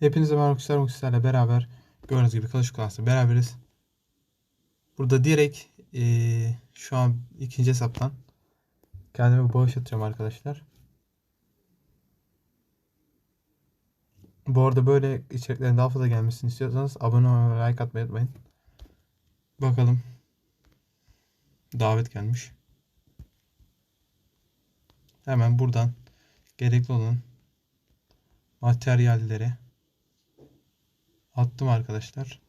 Hepinize merhaba arkadaşlar. Bugün beraber gördüğünüz gibi Clash of Clans'ta beraberiz. Burada direkt eee, şu an ikinci hesaptan kendime bağış atıyorum arkadaşlar. Bu arada böyle içeriklerin daha fazla gelmesini istiyorsanız abone olmayı ve like atmayı unutmayın. Bakalım. Davet gelmiş. Hemen buradan gerekli olan materyalleri attım arkadaşlar.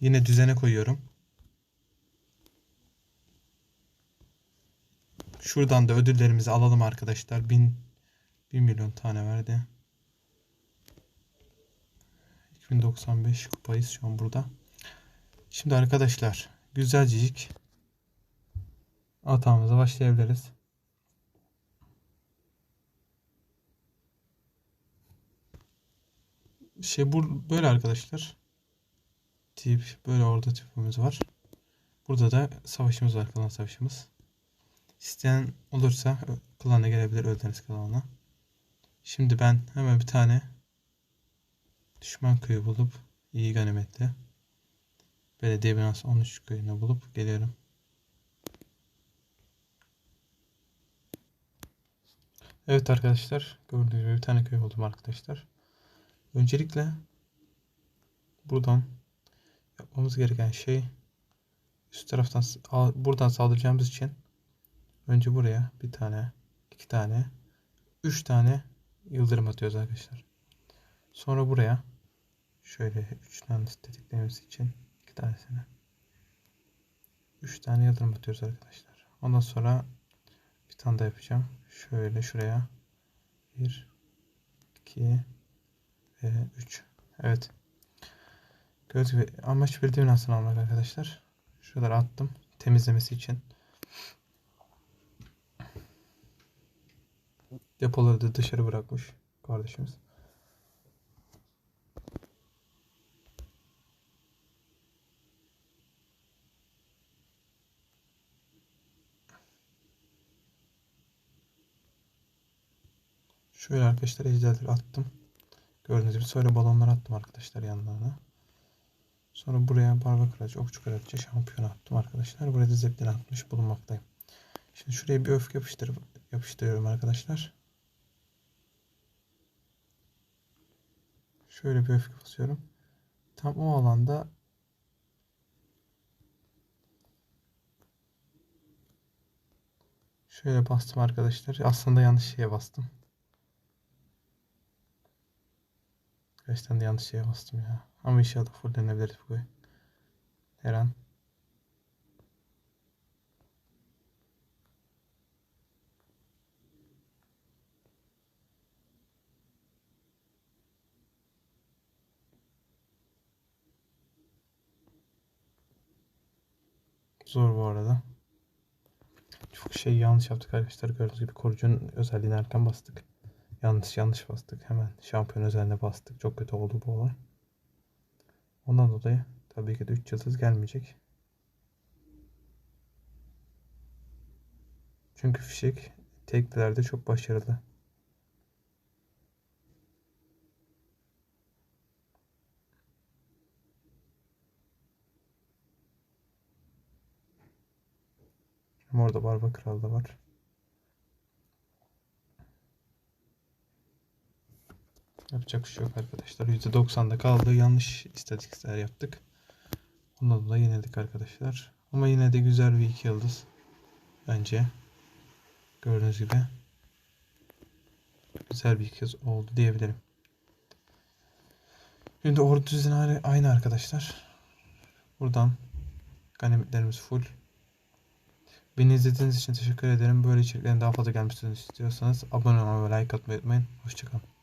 Yine düzene koyuyorum. Şuradan da ödüllerimizi alalım arkadaşlar. 1000 1 milyon tane verdi. 2095 kupayız şu an burada. Şimdi arkadaşlar güzelcik atağımıza başlayabiliriz. Şey bu böyle arkadaşlar. Tip böyle orada tipimiz var. Burada da savaşımız var klan savaşımız. İsteyen olursa klana gelebilir Öldeniz klanına. Şimdi ben hemen bir tane düşman köyü bulup iyi ganimetli belediye binası 13 köyüne bulup geliyorum. Evet arkadaşlar gördüğünüz gibi bir tane köy buldum arkadaşlar. Öncelikle buradan yapmamız gereken şey üst taraftan buradan saldıracağımız için önce buraya bir tane, iki tane, üç tane yıldırım atıyoruz arkadaşlar. Sonra buraya şöyle üç tane tetiklememiz için iki tanesini üç tane yıldırım atıyoruz arkadaşlar. Ondan sonra bir tane daha yapacağım. Şöyle şuraya bir, iki üç. Evet. Göz gibi amaç belediye binasını almak arkadaşlar. Şuraları attım temizlemesi için. Depoları da dışarı bırakmış kardeşimiz. Şöyle arkadaşlar ejderleri attım. Gördüğünüz gibi sonra balonlar attım arkadaşlar yanlarına. Sonra buraya barba kıracı, okçu kıracı, şampiyon attım arkadaşlar. Buraya da zeplin atmış bulunmaktayım. Şimdi şuraya bir öfke yapıştırıp yapıştırıyorum arkadaşlar. Şöyle bir öfke basıyorum. Tam o alanda şöyle bastım arkadaşlar. Aslında yanlış şeye bastım. Gerçekten de yanlış şeye bastım ya. Ama inşallah fullenebiliriz bu. Her an. Zor bu arada. Çok şey yanlış yaptık arkadaşlar. Gördüğünüz gibi korucunun özelliğini erken bastık. Yanlış yanlış bastık. Hemen şampiyon özelliğine bastık. Çok kötü oldu bu olay. Ondan dolayı tabii ki de 3 yıldız gelmeyecek. Çünkü fişek teklilerde çok başarılı. Ama orada Barba Kral da var. Yapacak bir şey yok arkadaşlar. %90'da kaldı. Yanlış istatistikler yaptık. Ondan dolayı yenildik arkadaşlar. Ama yine de güzel bir iki yıldız. Bence. Gördüğünüz gibi. Güzel bir iki yıldız oldu diyebilirim. Şimdi ordu düzeni aynı arkadaşlar. Buradan ganimetlerimiz full. Beni izlediğiniz için teşekkür ederim. Böyle içeriklerin daha fazla gelmesini istiyorsanız abone olmayı ve like atmayı unutmayın. Hoşçakalın.